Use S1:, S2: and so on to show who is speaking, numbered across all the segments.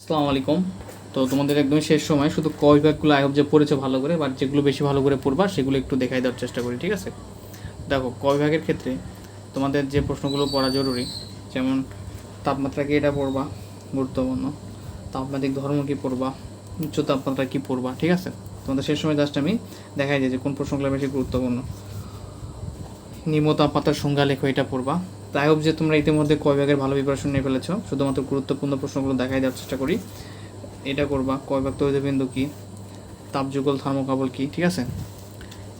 S1: আসসালামু আলাইকুম। তো তোমাদের একদম শেষ সময়, শুধু ক বিভাগগুলো আই হোপ যে পড়েছো ভালো করে বাট যেগুলো বেশি ভালো করে পড়বা, সেগুলো একটু দেখাই দেওয়ার চেষ্টা করি, ঠিক আছে? দেখো ক ক্ষেত্রে তোমাদের যে প্রশ্নগুলো পড়া জরুরি, যেমন তাপমাত্রা কি এটা পড়বা, গুরুত্বপূর্ণ। তাপমাত্রিক ধর্ম কি পড়বা, উচ্চ তাপমাত্রা কি পড়বা, ঠিক আছে? তোমাদের শেষ সময় জাস্ট আমি দেখাই যে কোন প্রশ্নগুলো বেশি গুরুত্বপূর্ণ। নিম্ন তাপমাত্রার সংজ্ঞা লেখো, এটা পড়বা। তাই হোপ যে তোমরা ইতিমধ্যে কয় ভাগের ভালো প্রিপারেশন নিয়ে ফেলেছো, শুধুমাত্র গুরুত্বপূর্ণ প্রশ্নগুলো দেখাই দেওয়ার চেষ্টা করি। এটা করবা, কয় ভাগ তৈলবিন্দু কী? তাপযুগল থার্মোকাবল কী? ঠিক আছে?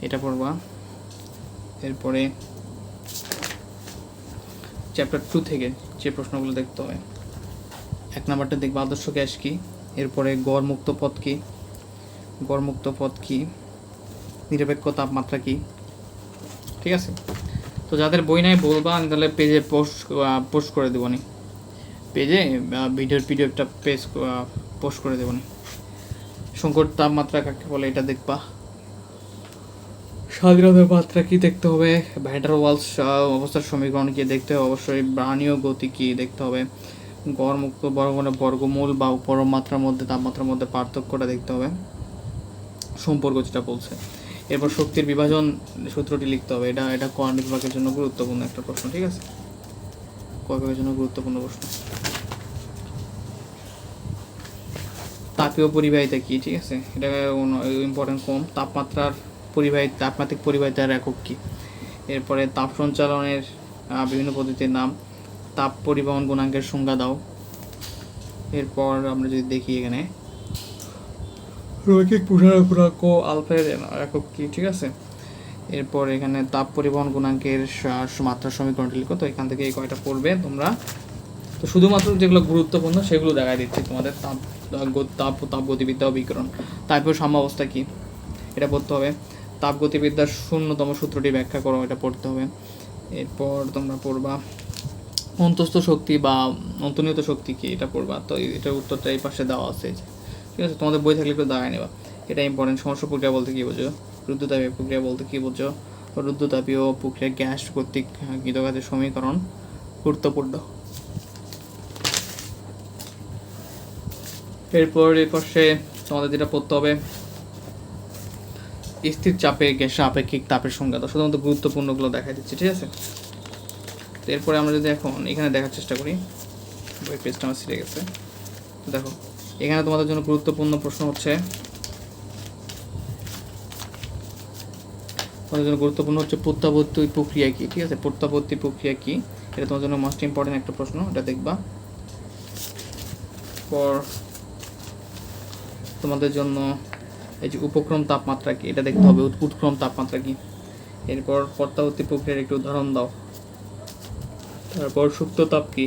S1: এটা পড়বা। এরপরে চ্যাপ্টার টু থেকে যে প্রশ্নগুলো দেখতে হবে। এক নাম্বারটা দেখবা, আদর্শ গ্যাস কী? এরপরে গড় মুক্ত পথ কী? গড় মুক্ত পথ কী? নিরপেক্ষ তাপমাত্রা কী? ঠিক আছে? তো যাদের বই নাই বলবা আমি তাহলে পেজে পোস্ট পোস্ট করে দেবো নি। পেজে ভিডিওর পিডিএফটা পেজ পোস্ট করে দেবো নি। সংকট তাপমাত্রা কাকে বলে এটা দেখবা। স্বাধীনতার মাত্রা কী দেখতে হবে? ভ্যান্ডার ওয়ালস অবস্থার সমীকরণ কি দেখতে হবে? অবশ্যই ব্রাহ্মীয় গতি কি দেখতে হবে। গড় মুক্ত বর্গমূলের বর্গমূল বা পরম মাত্রার মধ্যে তাপমাত্রার মধ্যে পার্থক্যটা দেখতে হবে। সম্পর্ক যেটা বলছে। এরপর শক্তির বিভাজন সূত্রটি লিখতে হবে। এটা এটা ক বিভাগের জন্য গুরুত্বপূর্ণ একটা প্রশ্ন, ঠিক আছে? ক জন্য গুরুত্বপূর্ণ প্রশ্ন। তাপীয় পরিবাহিতা কি, ঠিক আছে? এটা ইম্পর্টেন্ট কম তাপমাত্রার পরিবাহিত তাপমাত্রিক পরিবাহিতার একক কি? এরপরে তাপ সঞ্চালনের বিভিন্ন পদ্ধতির নাম। তাপ পরিবহন গুণাঙ্কের সংজ্ঞা দাও। এরপর আমরা যদি দেখি এখানে রৈখিক প্রসারণ গুণাঙ্ক আলফার একক কি, ঠিক আছে? এরপর এখানে তাপ পরিবহন গুণাঙ্কের মাত্রা সমীকরণটি লিখো, তো এখান থেকে এই কয়টা পড়বে তোমরা? তো শুধুমাত্র যেগুলো গুরুত্বপূর্ণ সেগুলো দেখাই দিচ্ছি তোমাদের, তাপ তাপ তাপ গতিবিদ্যা ও বিকিরণ। তাপীয় সাম্যাবস্থা কি? এটা পড়তে হবে। তাপ গতিবিদ্যার শূন্যতম সূত্রটি ব্যাখ্যা করো, এটা পড়তে হবে। এরপর তোমরা পড়বা, অন্তস্থ শক্তি বা অন্তর্নিহিত শক্তি কি, এটা পড়বা। তো এটার উত্তরটা এই পাশে দেওয়া আছে। ঠিক আছে, তোমাদের বই থাকলে একটু দাঁড়ায় নেবা। এটা ইম্পর্টেন্ট সমস্যা প্রক্রিয়া বলতে কী বোঝো? রুদ্রতাপীয় প্রক্রিয়া বলতে কী বোঝো? রুদ্রতাপীয় প্রক্রিয়া গ্যাস কর্তৃক গীতগাতের সমীকরণ গুরুত্বপূর্ণ। এরপর এই তোমাদের যেটা পড়তে হবে, স্থির চাপে গ্যাসে আপেক্ষিক তাপের সংজ্ঞা তো শুধুমাত্র গুরুত্বপূর্ণগুলো দেখা দিচ্ছে, ঠিক আছে? তো এরপরে আমরা যদি এখন এখানে দেখার চেষ্টা করি বই পেজটা আমার ছিঁড়ে গেছে। দেখো এখানে তোমাদের জন্য গুরুত্বপূর্ণ প্রশ্ন হচ্ছে, তোমাদের জন্য গুরুত্বপূর্ণ হচ্ছে প্রত্যাবর্তী প্রক্রিয়া কি, ঠিক আছে? প্রত্যাবর্তী প্রক্রিয়া কি? এটা তোমার জন্য মোস্ট ইম্পর্টেন্ট একটা প্রশ্ন, এটা দেখবা। পর তোমাদের জন্য এই যে উপক্রম তাপমাত্রা কি, এটা দেখতে হবে উৎক্রম তাপমাত্রা কি? এরপর প্রত্যাবর্তী প্রক্রিয়ার একটু উদাহরণ দাও। তারপর সুপ্ত তাপ কি?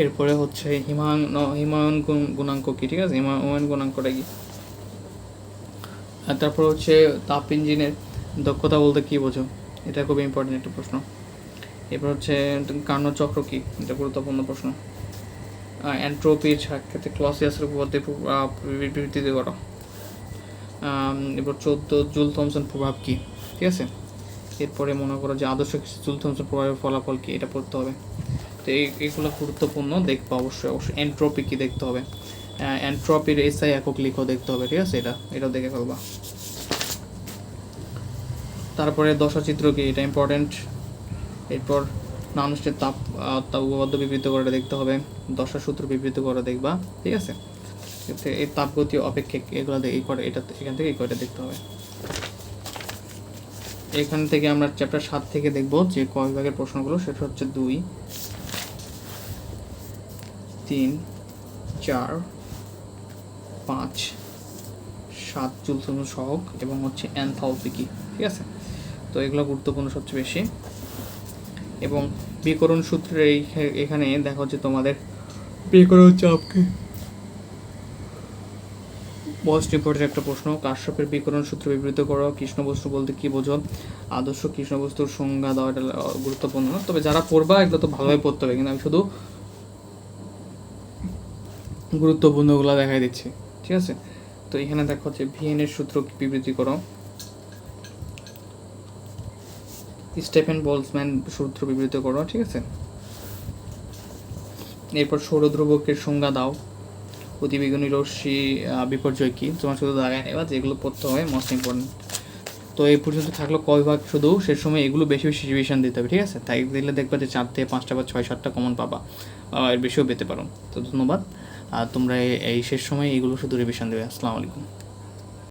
S1: এরপরে হচ্ছে হিমায়ন হিমায়ন গুণ- গুণাঙ্ক কি ঠিক আছে? হিমায়ন গুণাঙ্কটা কি? আর তারপর হচ্ছে তাপ ইঞ্জিনের দক্ষতা বলতে কি বোঝো? এটা খুব ইম্পর্টেন্ট একটা প্রশ্ন। এরপর হচ্ছে কার্নো চক্র কি? এটা গুরুত্বপূর্ণ প্রশ্ন। অ্যান্ট্রোপির ক্ষেত্রে ক্লসিয়াসের উপপাদ্য প্র- আহ, বিবৃতি করো এরপর চোদ্দ জুল থমসন প্রভাব কি? ঠিক আছে? এরপরে মনে করো যে আদর্শ জুল থমসন প্রভাবের ফলাফল কি? এটা পড়তে হবে। তো এই, এগুলো গুরুত্বপূর্ণ, দেখবা অবশ্যই অবশ্যই। এন্ট্রপি কি দেখতে হবে? এন্ট্রপির এসআই একক লিখো দেখতে হবে, ঠিক আছে? এটা এটাও দেখে ফেলবা। তারপরে দশাচিত্র কি? এটা ইম্পর্টেন্ট এরপর মানুষের তাপ তাপ উপপাদ্য বিবৃত করাটা দেখতে হবে। দশা সূত্র বিবৃত করা দেখবা, ঠিক আছে? এই তাপগতি অপেক্ষক এগুলো এই কটা এটা এখান থেকে এই কয়টা দেখতে হবে। এখান থেকে আমরা চ্যাপ্টার সাত থেকে দেখব যে ক বিভাগের প্রশ্নগুলো, সেটা হচ্ছে দুই। তিন চার পাঁচ সাত চুলসম সহক এবং হচ্ছে অ্যান্থালপি কি ঠিক আছে? তো এগুলো গুরুত্বপূর্ণ সবচেয়ে বেশি। এবং বিকরণ সূত্রের এই এখানে দেখা হচ্ছে তোমাদের বিকরণ চাপকে মোস্ট ইম্পর্টেন্ট একটা প্রশ্ন। কাশ্যপের বিকরণ সূত্র বিবৃত করো। কৃষ্ণবস্তু বলতে কি বোঝো? আদর্শ কৃষ্ণবস্তুর সংজ্ঞা দেওয়া এটা আহ, গুরুত্বপূর্ণ। তবে যারা পড়বা এগুলো তো ভালোভাবে পড়তে হবে। কিন্তু আমি শুধু গুরুত্বপূর্ণগুলো দেখাই দিচ্ছি, ঠিক আছে? তো এখানে দেখো হচ্ছে ভিএন এর সূত্র কি বিবৃতি করো? স্টেফেন বোলসম্যান সূত্র বিবৃত করো, ঠিক আছে? এরপর সৌরধ্রুবকের সংজ্ঞা দাও। অতিবেগুনি রশ্মি বিপর্যয় কি? তোমার শুধু দাগায় নেবা যেগুলো পড়তে হয় মোস্ট ইম্পর্টেন্ট তো এই পর্যন্ত থাকল কয় ভাগ শুধু? সে সময় এগুলো বেশি বেশি রিভিশন দিতে হবে, ঠিক আছে? তাই দিলে দেখবে যে চার থেকে পাঁচটা বা ছয়, সাতটা কমন পাবা। বা এর বেশিও পেতে পারো। তো ধন্যবাদ। আর তোমরা এই- শেষ সময় এগুলো শুধু রিভিশন দেবে। আসসালামু আলাইকুম।